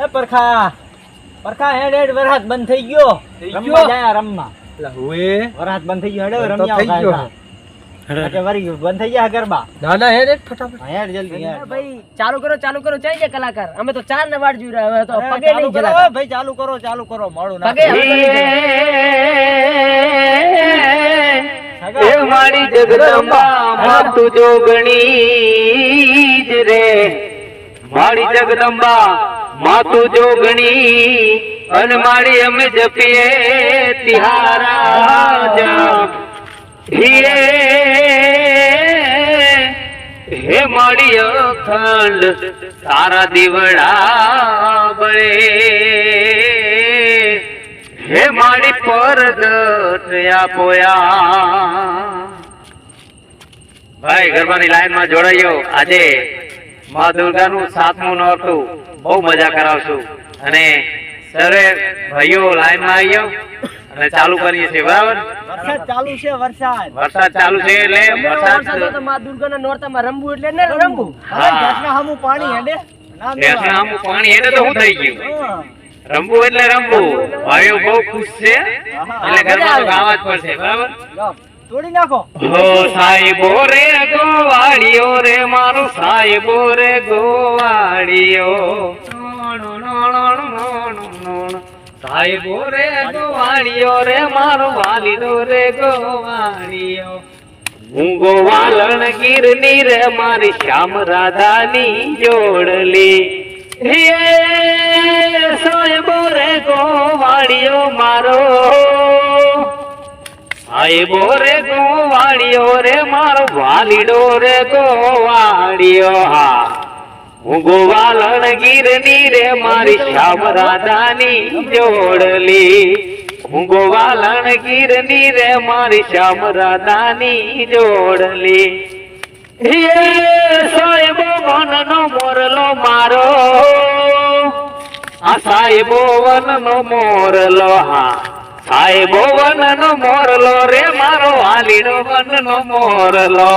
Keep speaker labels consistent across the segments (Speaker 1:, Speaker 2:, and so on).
Speaker 1: એ પરખા. પરખા હેડ હેડ વરસાદ બંધ થઈ ગયો. રમવા જાય રમવા.
Speaker 2: એટલે હુએ.
Speaker 1: વરસાદ બંધ થઈ ગયો હેડ રમ્યા
Speaker 2: થઈ ગયો.
Speaker 1: બંધ થઈ ગયા ગરબા.
Speaker 2: ના ના હેડ હેડ ફટાફટ.
Speaker 1: હેડ જલ્દી હેડ.
Speaker 3: ભાઈ ચાલુ કરો ચાલુ કરો ચાઈ જાય કલાકાર. અમે તો ચાર ને વાટ જોઈ રહ્યા હવે તો પગે
Speaker 1: ચાલુ
Speaker 3: નહીં
Speaker 1: કરો, ભાઈ ચાલુ કરો ચાલુ કરો મોડું ના
Speaker 3: પગે.
Speaker 4: એ મારી જગદંબા માતું જોગણી જ રે. મારી જગદંબા માતું જોગણી અન મારી અમે જપીએ, તિહારા હીરે, હે મારી અખંડ, તારા દીવડા બળે. હે મારી પરગટ પોયા. ભાઈ, ગરબાની લાઈનમાં જોડાયો. આજે મા દુર્ગાનું સાતમું નોરતું. બહુ મજા કરાવશું. અને સરે ભાઈઓ લાઈનમાં આવ્યો અને ચાલુ કરીએ છીએ બરાબર?
Speaker 1: વરસાદ ચાલુ છે વરસાદ.
Speaker 4: વરસાદ ચાલુ છે એટલે
Speaker 3: અમે તો માં દુર્ગાના નોરતામાં રમવું એટલે ને રમવું.
Speaker 4: હા.
Speaker 1: પાણી હેડે.
Speaker 4: પાણી તો હું થઈ ગયું. રમવું એટલે રમવું. ભાઈઓ બહુ ખુશ છે. એટલે ઘરમાં ગાવા જ પડશે બરાબર?
Speaker 1: તોડી નાખો.
Speaker 4: હો સાહેબો રે મારો સાહેબો રે ગોવાળિયો સાહેબો રે ગોવાળિયો રે, મારો વાલીડો રે ગોવાળિયો હું ગોવાલણ ગીરની રે, મારી શ્યામ રાધાની જોડલી. હે સાહેબો રે ગોવાળિયો મારો સાહેબો રે ગોવાળિયો રે, મારો વાલીડો રે ગોવાળિયો હા. હું ગોવાલણ ગીરની રે, મારી શ્યામ રાધાની જોડલી હું ગોવાલણ ગીરની રે, મારી શ્યામ રાધાની જોડલી સાહેબો, વનનો મોરલો મારો. આ સાહેબો વનનો મોરલો, હા. સાહેબો વનનો મોરલો રે મારો આલીડો વન નો મોરલો.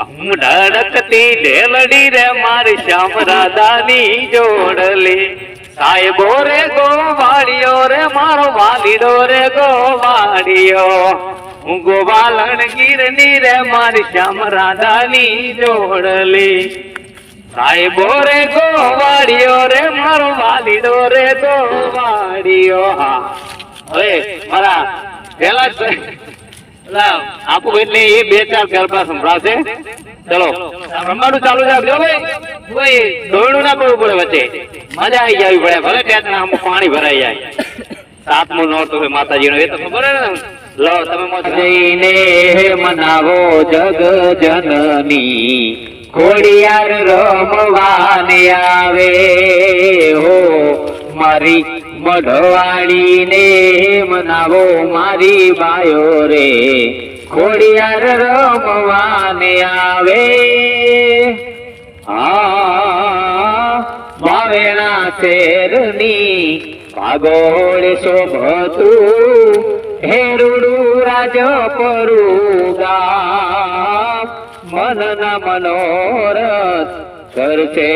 Speaker 4: હું ધડકતી ઢેલડી રે મારી શ્યામ રાધાની જોડલી. સાહેબો રે ગોવાળિયો રે મારો વાલીડો રે ગોવાળિયો. હું ગોવાલણ ગીરની રે મારી શ્યામ રાધાની જોડલી. સાહેબો રે ગોવાળિયો રે મારો વાલીડો રે ગોવાળિયો. હા. હવે મારા પેલા આપું એટલે એ બે ચાર ગરબા સંભળાશે. ચલો, રમવાનું ચાલુ રાખજો ભાઈ. દોડું ના કરવું પડે વચ્ચે. મજા આવી જવી પડે ભલે ત્યાં આમ પાણી ભરાઈ જાય. સાતમું નોરતું હોય માતાજીનો, એ તો ખબર ને? લો, તમે જઈને મનાવો જગ જનની. ખોડિયાર રમવાને આવે હો મારી મઢવાડીને મનાવો મારી બાયો રે. ખોડિયાર રમવાને આવે. હા બાવેણા શેરની પાગોળ શોભતું હેરુડું રાજ પરુગા મનના મનોરથ કરશે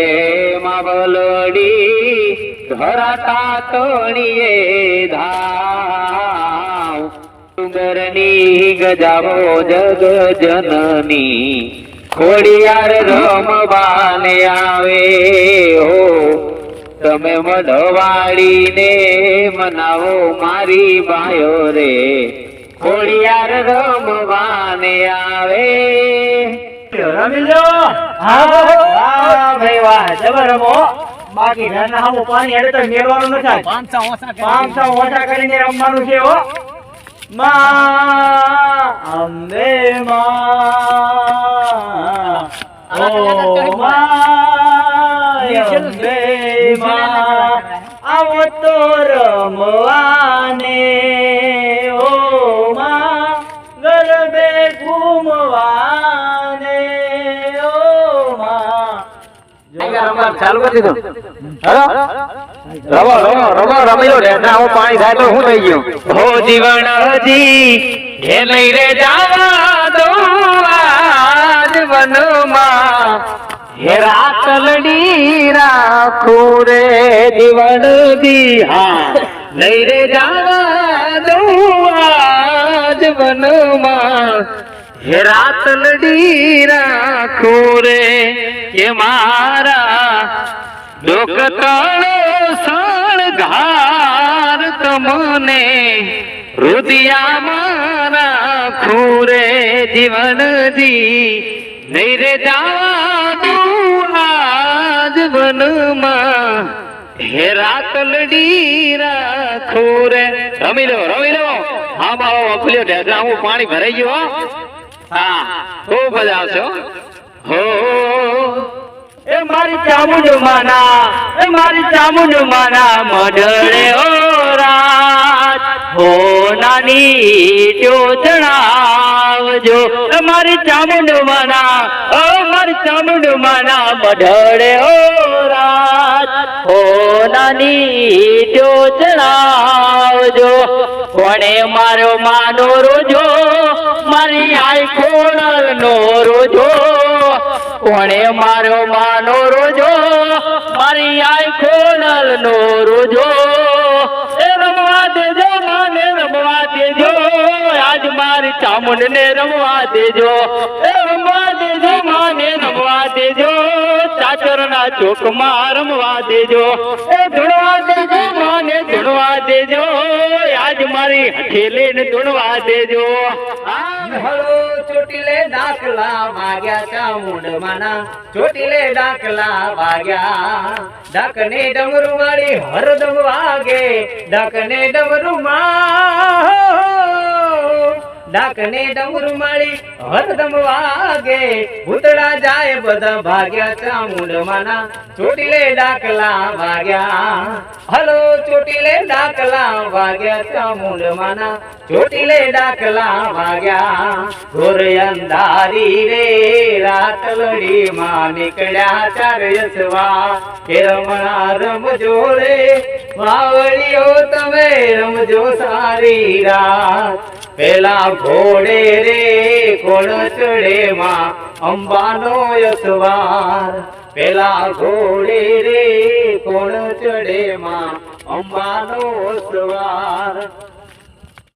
Speaker 4: માવલડી, ધરાતા તોણીએ ધાવ. સુંદરની ગજાવો જગ જનની, ખોડિયાર રમવાને આવે હો. તમે મઢવાડીને મનાવો મારી બાયો રે, ખોડિયાર રમવાને આવે.
Speaker 1: રમી લો હા વાહ ભાઈ વાહ જબર રમો. બાકી ઘરના સામું પાણી હેડે તો મેળવાનું નથી
Speaker 3: પાંચસો ઓછા
Speaker 1: પાંચસો ઓછા કરીને રમવાનું છે હો. માં અંબે માં. ઓ માં અંબે માં. આવો તો રમવાને.
Speaker 4: ચાલુ કરી દીધું. રવો રવો રવો રમી લો ઢેસના હું પાણી થાય તો શું થઈ ગયું? હો જીવન હજી હે લઈ રે જાવા દો આજ વનમાં હે રાતલડી રાખો રે જીવન દિહા લઈ રે જાવા દો આજ વનમાં હે રાત લડી રાખું રે. કે મારા લોક તળો શણગાર તમને, રુદિયા મારા ખૂરે જીવન દી નહીં રે જાવા દઉં આજ વનમાં હે રાતલડી રાખું રે રમી લો રમી લો હા બાબો વફલ્યો ઢેસા હું પાણી ભરાઈ ગયો, હો. હા ખૂબ મજા આવશે હો.
Speaker 1: મારી ચામુંડ માના, એ મારી ચામુંડ માના, મડળે ઓ હો નાની એ મારી ચામુંડ માના ઓ મારી ચામુંડ માના, મડળે ઓ હો નાની ચણાવજો કોણે મારો માનો રોજો, મારી આઈ ખોડલ નો રોજો. કોણે મારો માનો રોજો? મારી આઈ ખોડલ નો રોજો? એ રમવા દેજો, માને રમવા દેજો. આજ મારી ચામુંડ ને રમવા દેજો. એ ચાચર ના ચોકમાં રમવા દેજો. એ ધૂણવા દેજો, માને ધૂણવા દેજો. આજ મારી હઠેલી ને ધૂણવા દેજો.
Speaker 3: હલો ચોટીલે ડાકલા વાગ્યા ચામુંડ માના ચોટીલે ડાકલા વાગ્યા. ડાકને ડમરું મારી હરદમ વાગે. ડાકને ડમરું માં ડાકને ડમરુ માળી હરદમ વાગે. ભૂતળા જાય બધા ભાગ્યા ચામુંડ ચોટીલે ડાકલા વાગ્યા. હલો, ચોટીલે ડાકલા વાગ્યા ચામુંડ ચોટીલે ડાકલા વાગ્યા. ઘોર અંધારી રે રાતલડી માં નીકળ્યા ચાર યસવા કે રમણા રમજો રે, વાવળીઓ તમે રમજો સારી રાત. પેલા ઘોડે રે કોણ ચડે માં? અંબાનો યસવાર પેલા ઘોડે રે કોણ ચડે માં? અંબાનો સવાર